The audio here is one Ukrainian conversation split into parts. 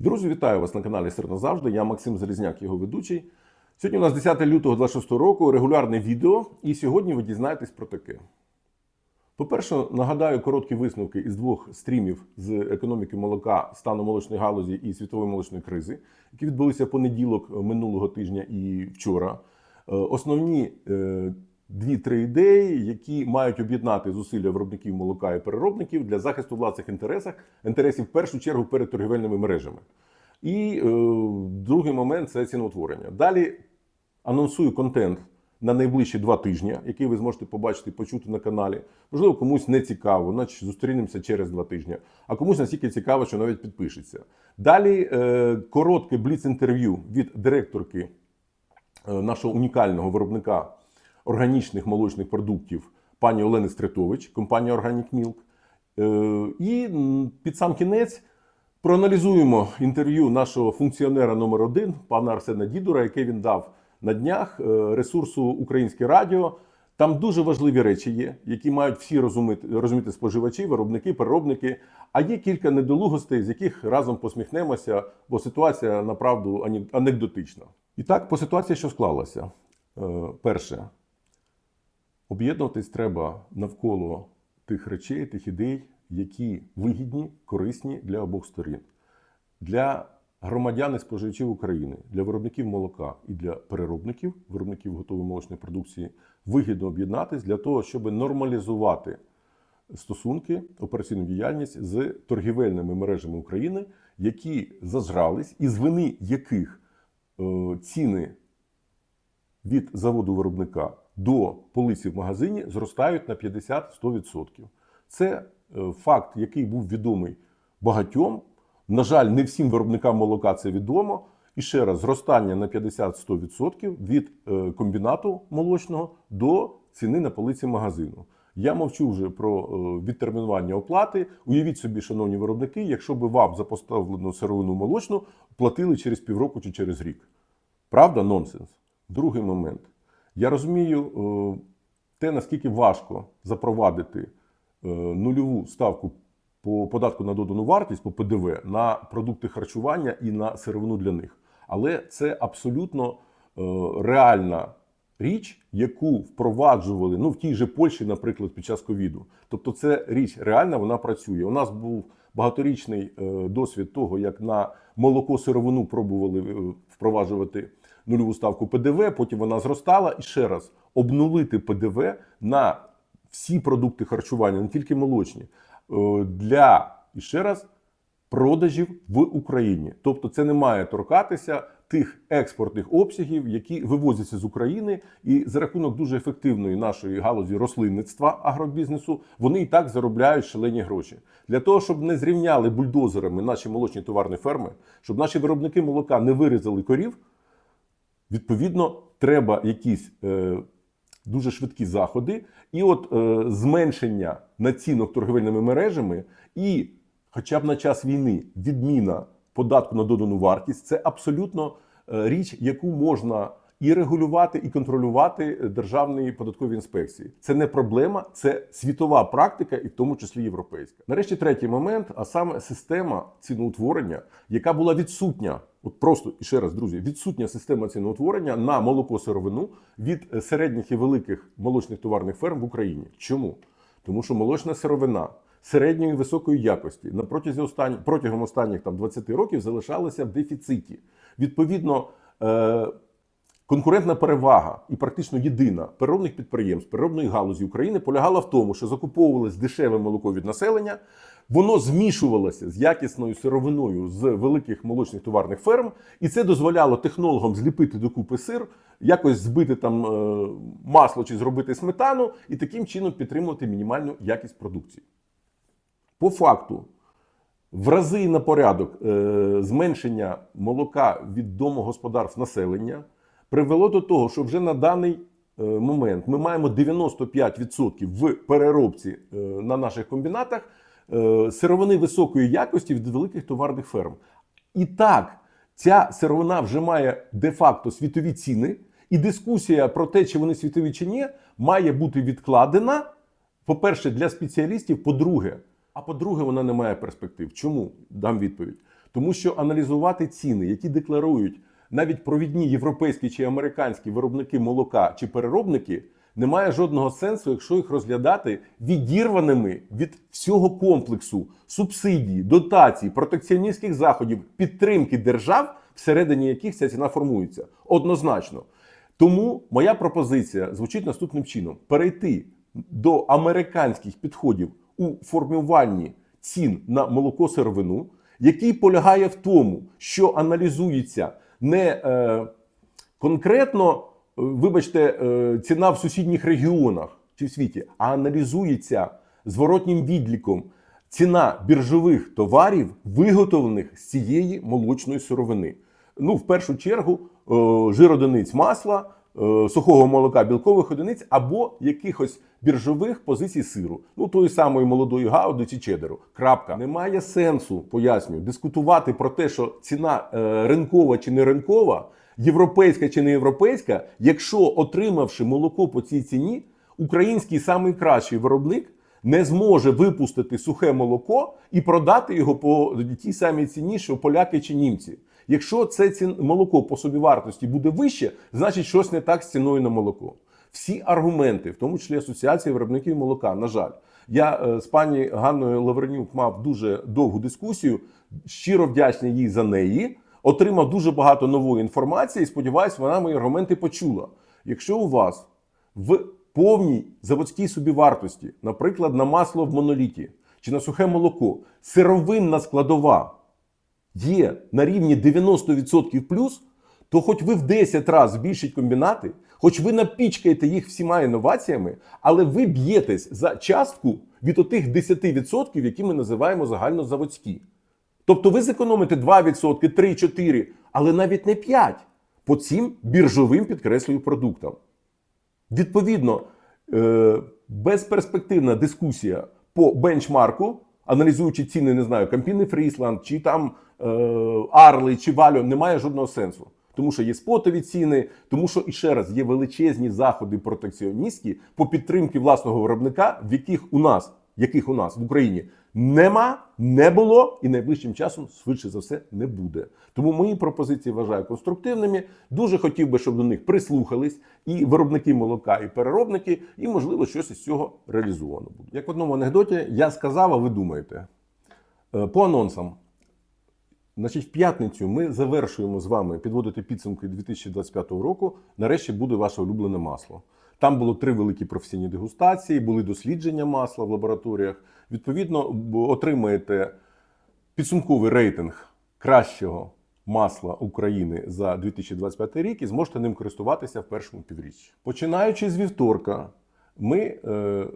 Друзі, вітаю вас на каналі Сир назавжди. Я Максим Залізняк, його ведучий. Сьогодні у нас 10 лютого 26 року, регулярне відео, і сьогодні ви дізнаєтесь про таке. По-перше, нагадаю короткі висновки із двох стрімів з економіки молока, стану молочної галузі і світової молочної кризи, які відбулися в понеділок минулого тижня і вчора. Е, Основні е, дві-три ідеї, які мають об'єднати зусилля виробників молока і переробників для захисту власних інтересів, інтересів в першу чергу перед торгівельними мережами. І е, другий момент це ціноутворення. Далі анонсую контент на найближчі два тижні, який ви зможете побачити почути на каналі. Можливо, комусь не цікаво, значить зустрінемося через два тижні. А комусь настільки цікаво, що навіть підпишеться. Далі е, коротке бліц-інтерв'ю від директорки е, нашого унікального виробника органічних молочних продуктів пані Олени Стритович, компанія Organic Milk. Е, І під сам кінець проаналізуємо інтерв'ю нашого функціонера номер один, пана Арсена Дідура, яке він дав на днях е, ресурсу Українське Радіо. Там дуже важливі речі є, які мають всі розуміти, розуміти споживачі, виробники, переробники. А є кілька недолугостей, з яких разом посміхнемося, бо ситуація направду анекдотична. І так, по ситуації, що склалася. Е, Перше, об'єднуватись треба навколо тих речей, тих ідей, які вигідні, корисні для обох сторін. Для громадян і споживачів України, для виробників молока і для переробників, виробників готової молочної продукції, вигідно об'єднатись для того, щоб нормалізувати стосунки, операційну діяльність з торгівельними мережами України, які зажрались, і з вини яких е, ціни від заводу виробника до полиці в магазині зростають на 50-100%. Це е, факт, який був відомий багатьом. На жаль, не всім виробникам молока це відомо. І ще раз, зростання на 50-100% від е, комбінату молочного до ціни на полиці магазину. Я мовчу вже про е, відтермінування оплати. Уявіть собі, шановні виробники, якщо би вам за поставлену сировину молочну платили через півроку чи через рік. Правда, нонсенс. Другий момент. Я розумію е, те, наскільки важко запровадити е, нульову ставку по податку на додану вартість по ПДВ на продукти харчування і на сировину для них. Але це абсолютно е, реальна річ, яку впроваджували ну в тій же Польщі, наприклад, під час ковіду. Тобто, це річ реальна, вона працює. У нас був багаторічний досвід того, як на молоко сировину пробували впроваджувати нульову ставку ПДВ, потім вона зростала і ще раз обнулити ПДВ на всі продукти харчування, не тільки молочні, е, для і ще раз продажів в Україні. Тобто, це не має торкатися тих експортних обсягів, які вивозяться з України, і за рахунок дуже ефективної нашої галузі рослинництва агробізнесу, вони і так заробляють шалені гроші. Для того, щоб не зрівняли бульдозерами наші молочні товарні ферми, щоб наші виробники молока не вирізали корів. Відповідно, треба якісь е, дуже швидкі заходи, і от е, зменшення націнок торговельними мережами, і, хоча б на час війни, відміна податку на додану вартість це абсолютно е, річ, яку можна і регулювати, і контролювати державні податкові інспекції. Це не проблема, це світова практика, і в тому числі європейська. Нарешті третій момент, а саме система ціноутворення, яка була відсутня. От просто і ще раз, друзі, відсутня система ціноутворення на молоко сировину від середніх і великих молочних товарних ферм в Україні. Чому? Тому що молочна сировина середньої і високої якості на протязі останні, протягом останніх там 20 років залишалася в дефіциті. Відповідно, е, конкурентна перевага і практично єдина переробних підприємств переробної галузі України полягала в тому, що закуповувалось дешеве молоко від населення. Воно змішувалося з якісною сировиною з великих молочних товарних ферм, і це дозволяло технологам зліпити докупи сир, якось збити там е, масло чи зробити сметану, і таким чином підтримувати мінімальну якість продукції. По факту, в рази на порядок е, зменшення молока від домогосподарств населення привело до того, що вже на даний е, момент ми маємо 95% в переробці е, на наших комбінатах е, сировини високої якості від великих товарних ферм. І так, ця сировина вже має де-факто світові ціни, і дискусія про те, чи вони світові чи ні, має бути відкладена. По-перше, для спеціалістів, по-друге, а по-друге, вона не має перспектив. Чому? Дам відповідь. Тому що аналізувати ціни, які декларують навіть провідні європейські чи американські виробники молока чи переробники, немає жодного сенсу, якщо їх розглядати відірваними від всього комплексу субсидій, дотацій, протекціоністських заходів, підтримки держав, всередині яких ця ціна формується. Однозначно. Тому моя пропозиція звучить наступним чином: перейти до американських підходів у формуванні цін на молоко сировину, який полягає в тому, що аналізується не е, конкретно, е, вибачте, е, ціна в сусідніх регіонах чи в світі, а аналізується зворотнім відліком ціна біржових товарів, виготовлених з цієї молочної сировини. Ну, в першу чергу, е, жиродиниць масла, сухого молока, білкових одиниць або якихось біржових позицій сиру, ну тої самої молодої гауди чи чедеру. Крапка. Немає сенсу, пояснюю, дискутувати про те, що ціна е, ринкова чи не ринкова, європейська чи не європейська, якщо отримавши молоко по цій ціні, український самий кращий виробник не зможе випустити сухе молоко і продати його по тій самій ціні, що поляки чи німці. Якщо це цін молоко по собівартості буде вище, значить щось не так з ціною на молоко. Всі аргументи, в тому числі Асоціації виробників молока, на жаль, я е, з пані Ганною Лавренюк мав дуже довгу дискусію. Щиро вдячний їй за неї. Отримав дуже багато нової інформації. і Сподіваюсь, вона мої аргументи почула. Якщо у вас в повній заводській собівартості, наприклад, на масло в моноліті чи на сухе молоко, сировинна складова є на рівні 90% плюс, то хоч ви в 10 разів збільшіть комбінати, хоч ви напічкаєте їх всіма інноваціями, але ви б'єтесь за частку від отих 10%, які ми називаємо загальнозаводські. Тобто ви зекономите 2%, 3, 4, але навіть не 5 по цим біржовим підкреслюю продуктам. Відповідно, е, безперспективна дискусія по бенчмарку, аналізуючи ціни, не знаю, Кампіни Фрісланд, чи там е, Арли, чи Валю, немає жодного сенсу. Тому що є спотові ціни, тому що і ще раз є величезні заходи протекціоністські по підтримці власного виробника, в яких у нас, яких у нас в Україні нема, не було і найближчим часом швидше за все не буде. Тому мої пропозиції вважаю конструктивними. Дуже хотів би, щоб до них прислухались і виробники молока, і переробники, і можливо щось із цього реалізовано буде. Як в одному анекдоті я сказав, а ви думаєте Е, по анонсам. Значить, в п'ятницю ми завершуємо з вами підводити підсумки 2025 року. Нарешті буде ваше улюблене масло. Там було три великі професійні дегустації, були дослідження масла в лабораторіях. Відповідно, отримаєте підсумковий рейтинг кращого масла України за 2025 рік і зможете ним користуватися в першому півріччі. Починаючи з вівторка, ми е,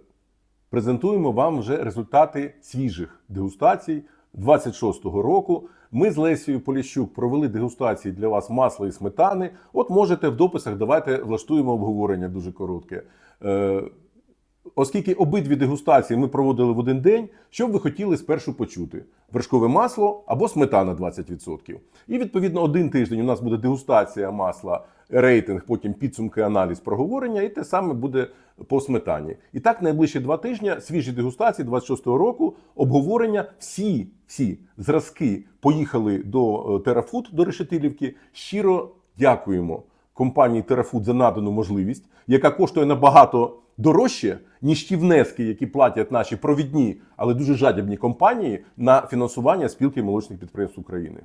презентуємо вам вже результати свіжих дегустацій 26-го року. Ми з Лесією Поліщук провели дегустації для вас масла і сметани. От можете в дописах давайте влаштуємо обговорення дуже коротке. Оскільки обидві дегустації ми проводили в один день, що б ви хотіли спершу почути? Вершкове масло або сметана 20%. І відповідно один тиждень у нас буде дегустація масла, рейтинг, потім підсумки, аналіз, проговорення, і те саме буде по сметані. І так найближчі два тижні свіжі дегустації 26-го року, обговорення. Всі всі зразки поїхали до Терафуд, до Решетилівки. Щиро дякуємо компанії Терафуд за надану можливість, яка коштує набагато дорожче, ніж ті внески, які платять наші провідні, але дуже жадібні компанії на фінансування спілки молочних підприємств України.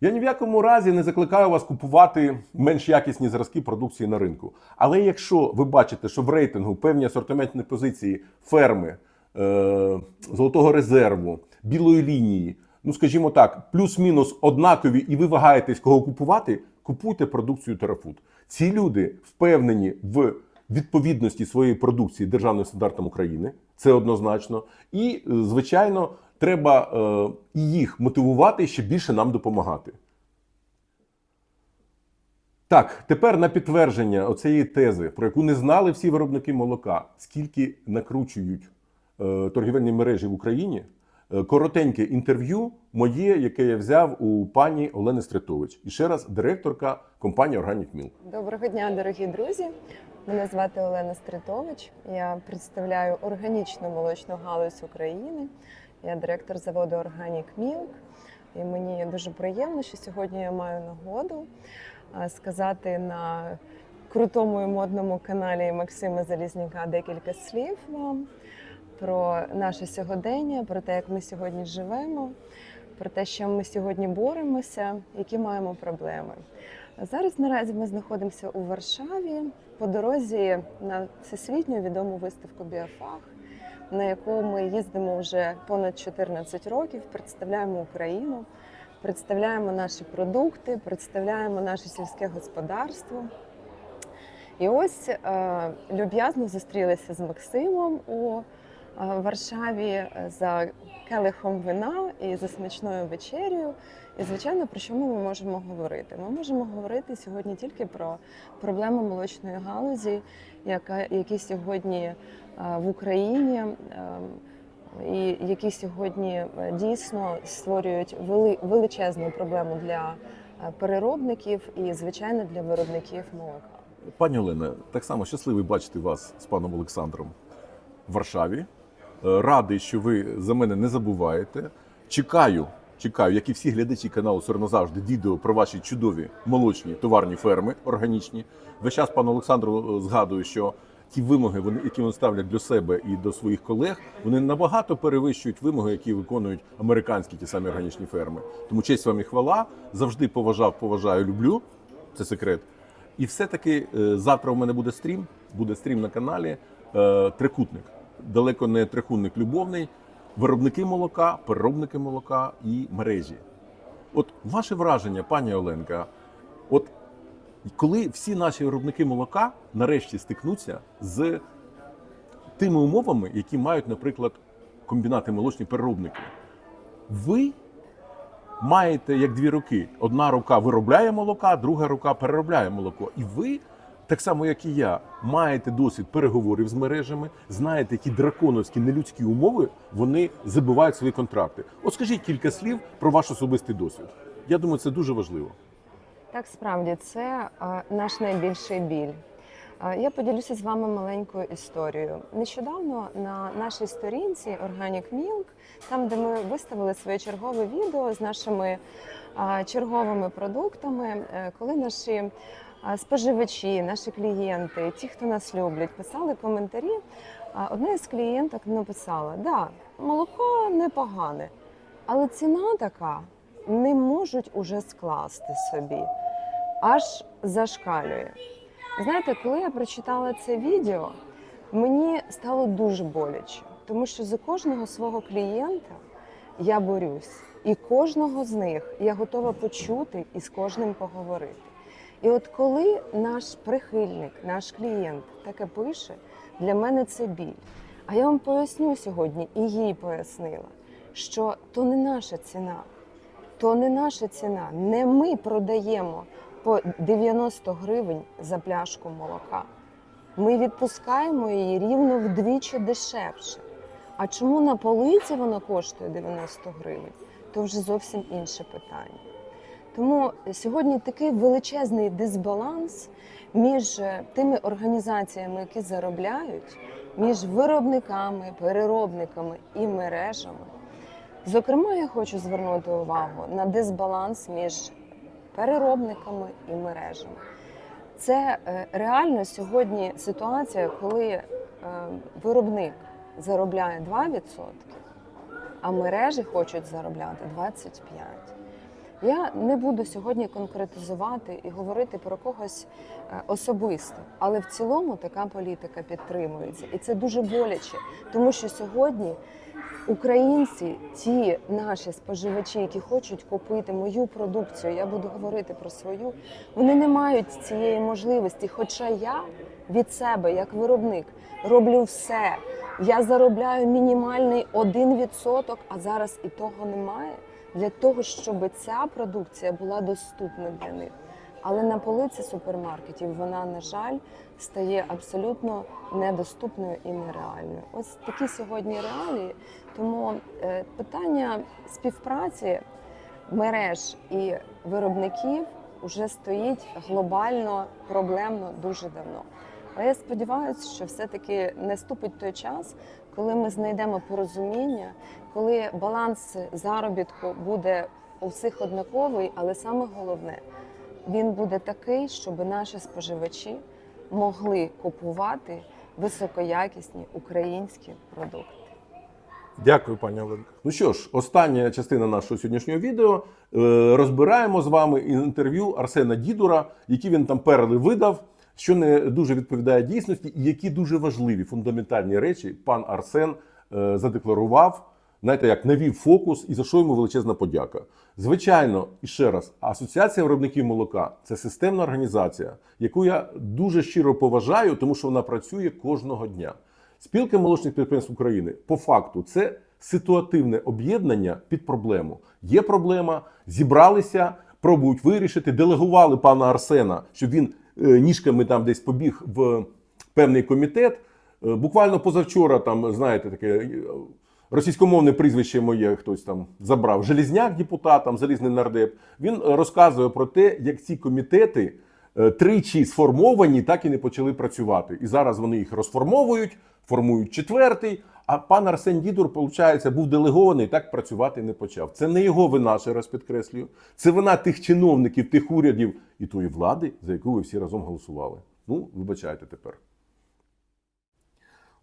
Я ні в якому разі не закликаю вас купувати менш якісні зразки продукції на ринку. Але якщо ви бачите, що в рейтингу певні асортиментні позиції ферми, е, золотого резерву, білої лінії, ну скажімо так, плюс-мінус однакові, і ви вагаєтесь, кого купувати, купуйте продукцію Терафуд. Ці люди впевнені в відповідності своєї продукції державним стандартам України. Це однозначно. І, е, звичайно, треба е, і їх мотивувати ще більше нам допомагати. Так, тепер на підтвердження оцієї тези, про яку не знали всі виробники молока, скільки накручують е, торгівельні мережі в Україні. Коротеньке інтерв'ю моє, яке я взяв у пані Олени Стритович. І ще раз директорка компанії Organic Milk. Доброго дня, дорогі друзі. Мене звати Олена Стритович. Я представляю органічну молочну галузь України. Я директор заводу Organic Milk. І мені дуже приємно, що сьогодні я маю нагоду сказати на крутому і модному каналі Максима Залізняка декілька слів вам про наше сьогодення, про те, як ми сьогодні живемо, про те, що ми сьогодні боремося, які маємо проблеми. Зараз наразі ми знаходимося у Варшаві по дорозі на всесвітньо відому виставку Біофах, на яку ми їздимо вже понад 14 років, представляємо Україну, представляємо наші продукти, представляємо наше сільське господарство. І ось е, люб'язно зустрілися з Максимом у е, Варшаві е, за келихом вина і за смачною вечерею. І звичайно, про що ми можемо говорити? Ми можемо говорити сьогодні тільки про проблеми молочної галузі, яка які сьогодні е, в Україні. е, І які сьогодні е, дійсно створюють вели- величезну проблему для е, переробників і, звичайно, для виробників молока. Пані Олена, так само щасливий бачити вас з паном Олександром в Варшаві. Радий, що ви за мене не забуваєте. Чекаю, чекаю, як і всі глядачі каналу «Сирно завжди, відео про ваші чудові молочні товарні ферми органічні. Весь час пану Олександру е, згадую, що ті вимоги, вони- які вони ставлять для себе і до своїх колег, вони набагато перевищують вимоги, які виконують американські ті самі органічні ферми. Тому честь вам і хвала. Завжди поважав, поважаю, люблю. Це секрет. І все-таки е, завтра у мене буде стрім, буде стрім на каналі е, Трикутник. Далеко не трикутник любовний, виробники молока, переробники молока і мережі. От ваше враження, пані Оленка, от коли всі наші виробники молока нарешті стикнуться з тими умовами, які мають, наприклад, комбінати молочні переробники, ви маєте як дві руки. Одна рука виробляє молока, друга рука переробляє молоко. І ви, так само як і я, маєте досвід переговорів з мережами, знаєте, які драконовські нелюдські умови вони забивають свої контракти. От скажіть кілька слів про ваш особистий досвід. Я думаю, це дуже важливо. Так, справді це е, наш найбільший біль. Е, Я поділюся з вами маленькою історією. Нещодавно на нашій сторінці Organic Milk, там де ми виставили своє чергове відео з нашими е, черговими продуктами, коли наші споживачі, наші клієнти, ті, хто нас люблять, писали коментарі. Одна із клієнток написала: да, молоко непогане, але ціна така не можуть уже скласти собі, аж зашкалює. Знаєте, коли я прочитала це відео, мені стало дуже боляче, тому що за кожного свого клієнта я борюсь, і кожного з них я готова почути і з кожним поговорити. І от коли наш прихильник, наш клієнт таке пише, для мене це біль. А я вам поясню сьогодні, і їй пояснила, що то не наша ціна, то не наша ціна. Не ми продаємо по 90 гривень за пляшку молока. Ми відпускаємо її рівно вдвічі дешевше. А чому на полиці воно коштує 90 гривень? То вже зовсім інше питання. Тому сьогодні такий величезний дисбаланс між е, тими організаціями, які заробляють, між виробниками, переробниками і мережами. Зокрема, я хочу звернути увагу на дисбаланс між переробниками і мережами. Це е, реально сьогодні ситуація, коли е, виробник заробляє 2%, а мережі хочуть заробляти 25%. Я не буду сьогодні конкретизувати і говорити про когось е, особисто, але в цілому така політика підтримується, і це дуже боляче, тому що сьогодні українці, ті наші споживачі, які хочуть купити мою продукцію, я буду говорити про свою, вони не мають цієї можливості. Хоча я від себе, як виробник, роблю все. Я заробляю мінімальний 1%, а зараз і того немає для того, щоб ця продукція була доступна для них. Але на полиці супермаркетів вона, на жаль, стає абсолютно недоступною і нереальною. Ось такі сьогодні реалії. Тому е, питання співпраці мереж і виробників вже стоїть глобально проблемно дуже давно. Але я сподіваюся, що все-таки наступить той час, коли ми знайдемо порозуміння, коли баланс заробітку буде у всіх однаковий, але саме головне, він буде такий, щоб наші споживачі могли купувати високоякісні українські продукти. Дякую, пані Оленко. Ну що ж, остання частина нашого сьогоднішнього відео. Е, Розбираємо з вами інтерв'ю Арсена Дідура, які він там перли видав, що не дуже відповідає дійсності, і які дуже важливі фундаментальні речі пан Арсен е, задекларував. Знаєте, як навів фокус, і за що йому величезна подяка. Звичайно, і ще раз, Асоціація виробників молока це системна організація, яку я дуже щиро поважаю, тому що вона працює кожного дня. Спілка молочних підприємств України по факту це ситуативне об'єднання під проблему. Є проблема, зібралися, пробують вирішити, делегували пана Арсена, щоб він е, ніжками там десь побіг в певний комітет. Е, Буквально позавчора, там, знаєте, таке е, російськомовне прізвище моє хтось там забрав. Желізняк депутат, там, залізний нардеп. Він розказує про те, як ці комітети е, тричі сформовані, так і не почали працювати. І зараз вони їх розформовують, формують четвертий. А пан Арсен Дідур, виходить, був делегований, так працювати не почав. Це не його вина, ще раз підкреслюю. Це вина тих чиновників, тих урядів і тої влади, за яку ви всі разом голосували. Ну, вибачайте тепер.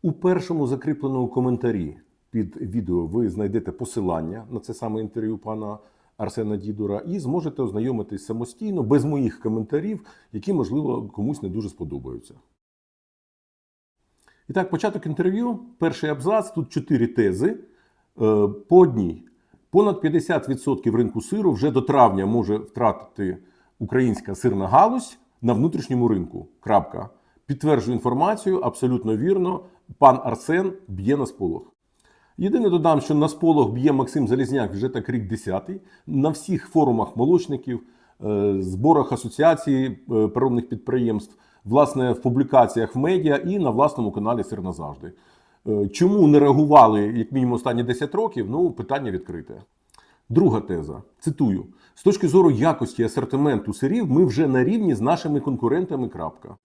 У першому закріпленому коментарі під відео ви знайдете посилання на це саме інтерв'ю пана Арсена Дідура і зможете ознайомитись самостійно, без моїх коментарів, які, можливо, комусь не дуже сподобаються. І так, початок інтерв'ю, перший абзац, тут чотири тези. Е, По одній. Понад 50% ринку сиру вже до травня може втратити українська сирна галузь на внутрішньому ринку. Крапка. Підтверджую інформацію, абсолютно вірно. Пан Арсен б'є на сполох. Єдине додам, що на сполох б'є Максим Залізняк вже так рік десятий. На всіх форумах молочників, е, зборах асоціації е, переробних підприємств, власне, в публікаціях в медіа і на власному каналі Сир назавжди. Е, Чому не реагували, як мінімум, останні 10 років? Ну, питання відкрите. Друга теза. Цитую: з точки зору якості асортименту сирів, ми вже на рівні з нашими конкурентами. Крапка.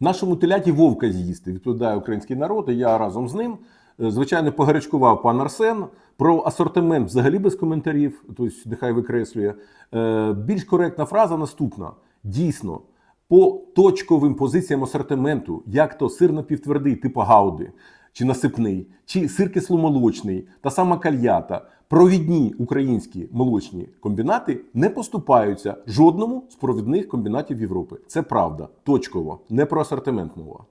Нашому теляті вовка з'їсти, відповідає український народ, і я разом з ним. Е, Звичайно, погарячкував пан Арсен про асортимент взагалі без коментарів, тобто нехай викреслює. Е, Більш коректна фраза наступна: дійсно, по точковим позиціям асортименту, як то сир напівтвердий, типу гауди, чи насипний, чи сир кисломолочний, та сама кальята, провідні українські молочні комбінати не поступаються жодному з провідних комбінатів Європи. Це правда, точково, не про асортимент мова.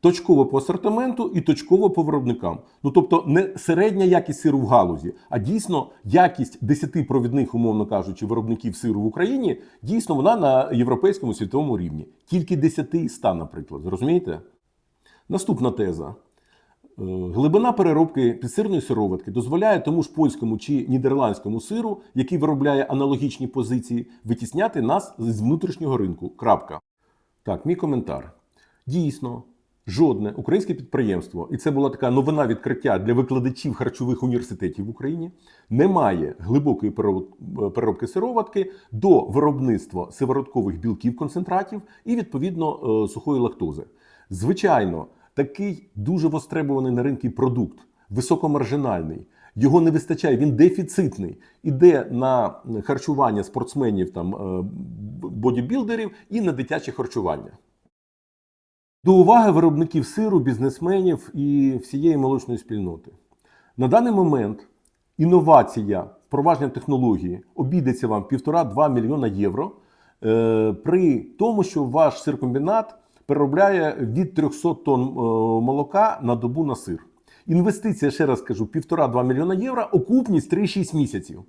Точково по асортименту і точково по виробникам. Ну тобто не середня якість сиру в галузі, а дійсно якість 10 провідних, умовно кажучи, виробників сиру в Україні, дійсно вона на європейському світовому рівні. Тільки 10 із 100, наприклад. Зрозумієте? Наступна теза. Е, Глибина переробки підсирної сироватки дозволяє тому ж польському чи нідерландському сиру, який виробляє аналогічні позиції, витісняти нас з внутрішнього ринку. Крапка. Так, мій коментар. Дійсно, жодне українське підприємство, і це була така новина відкриття для викладачів харчових університетів в Україні, не має глибокої перероб- переробки сироватки до виробництва сивородкових білків концентратів і відповідно е, сухої лактози. Звичайно, такий дуже востребований на ринку продукт, високомаржинальний. Його не вистачає, він дефіцитний. Іде на харчування спортсменів, там е, бодібілдерів і на дитяче харчування. До уваги виробників сиру, бізнесменів і всієї молочної спільноти. На даний момент інновація впровадження технології обійдеться вам 1,5-2 мільйона євро е, при тому, що ваш сиркомбінат переробляє від 300 тонн е, молока на добу на сир. Інвестиція, ще раз кажу, 1,5-2 мільйона євро, окупність 3-6 місяців.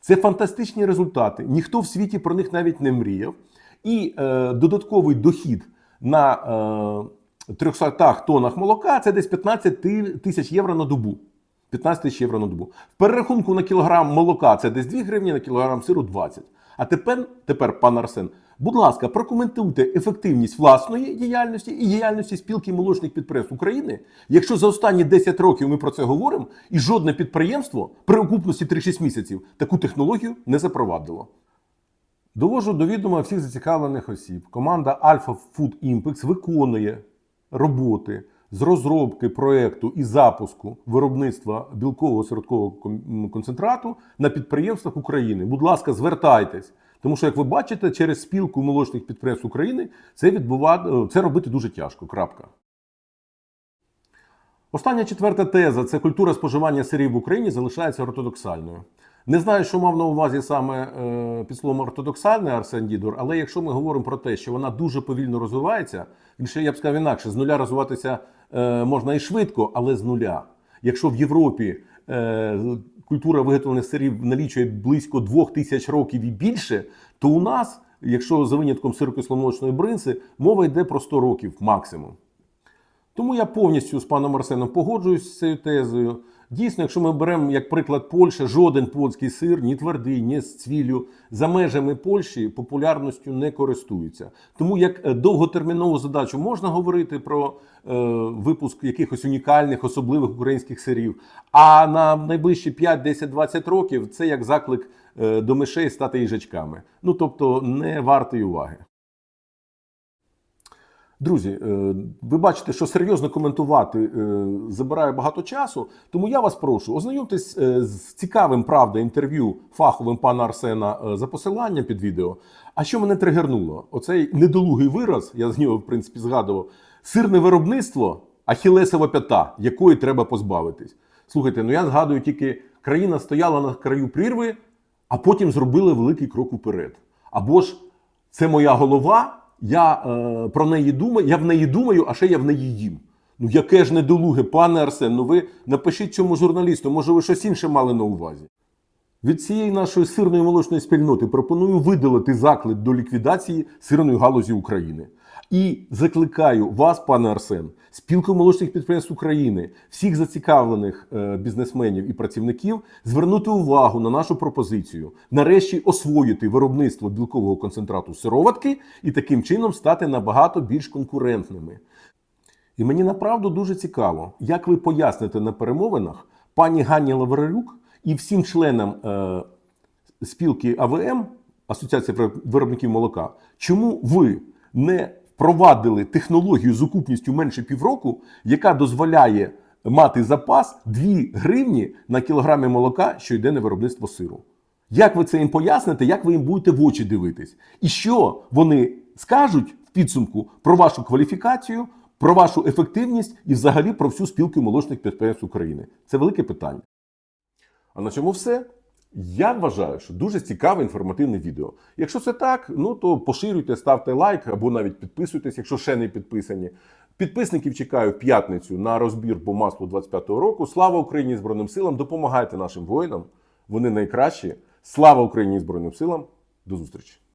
Це фантастичні результати. Ніхто в світі про них навіть не мріяв. І е, додатковий дохід на е, 300 тоннах молока це десь 15 тисяч євро на добу. 15 тисяч євро на добу. В перерахунку на кілограм молока це десь 2 гривні, на кілограм сиру 20. А тепер, тепер, пан Арсен, будь ласка, прокоментуйте ефективність власної діяльності і діяльності спілки молочних підприємств України, якщо за останні 10 років ми про це говоримо, і жодне підприємство при окупності 3-6 місяців таку технологію не запровадило. Довожу до відома всіх зацікавлених осіб. Команда Alpha Food Impex виконує роботи з розробки проекту і запуску виробництва білкового сироткового концентрату на підприємствах України. Будь ласка, звертайтесь. Тому що, як ви бачите, через спілку молочних підприємств України це відбувати це робити дуже тяжко. Крапка. Остання четверта теза це культура споживання сирів в Україні залишається ортодоксальною. Не знаю, що мав на увазі саме е, під словом ортодоксальний Арсен Дідор, але якщо ми говоримо про те, що вона дуже повільно розвивається, більше я б сказав інакше, з нуля розвиватися е, можна і швидко, але з нуля. Якщо в Європі е, культура виготовлених сирів налічує близько двох тисяч років і більше, то у нас, якщо за винятком сирокисломолочної бринзи, мова йде про 100 років максимум. Тому я повністю з паном Арсеном погоджуюсь з цією тезою. Дійсно, якщо ми беремо як приклад Польща, жоден польський сир, ні твердий, ні з цвіллю, за межами Польщі популярністю не користується. Тому як е, довготермінову задачу можна говорити про е, випуск якихось унікальних, особливих українських сирів. А на найближчі 5, 10, 20 років це як заклик е, до мишей стати їжачками. Ну тобто не вартий уваги. Друзі, е, ви бачите, що серйозно коментувати е, забирає багато часу. Тому я вас прошу, ознайомтесь е, з цікавим правда інтерв'ю фаховим пана Арсена за посиланням під відео. А що мене тригернуло? Оцей недолугий вираз, я з нього в принципі згадував, сирне виробництво, ахілесова п'ята, якої треба позбавитись. Слухайте, ну я згадую тільки країна стояла на краю прірви, а потім зробили великий крок уперед. Або ж це моя голова. Я е, про неї думаю, я в неї думаю, а ще я в неї їм. Ну яке ж недолуге, пане Арсен, ну ви напишіть цьому журналісту, може ви щось інше мали на увазі. Від цієї нашої сирної молочної спільноти пропоную видалити заклик до ліквідації сирної галузі України. І закликаю вас, пане Арсен, спілку молочних підприємств України, всіх зацікавлених е, бізнесменів і працівників звернути увагу на нашу пропозицію, нарешті освоїти виробництво білкового концентрату сироватки і таким чином стати набагато більш конкурентними. І мені направду дуже цікаво, як ви поясните на перемовинах пані Ганні Лаврелюк і всім членам е, спілки АВМ, Асоціація виробників молока, чому ви не впровадили технологію з окупністю менше півроку, яка дозволяє мати запас 2 гривні на кілограмі молока, що йде на виробництво сиру. Як ви це їм поясните, як ви їм будете в очі дивитись? І що вони скажуть в підсумку про вашу кваліфікацію, про вашу ефективність і взагалі про всю спілку молочних підприємств України? Це велике питання. А на цьому все. Я вважаю, що дуже цікаве інформативне відео. Якщо це так, ну то поширюйте, ставте лайк або навіть підписуйтесь, якщо ще не підписані. Підписників чекаю в п'ятницю на розбір по маслу 25-го року. Слава Україні Збройним силам! Допомагайте нашим воїнам. Вони найкращі. Слава Україні Збройним силам! До зустрічі!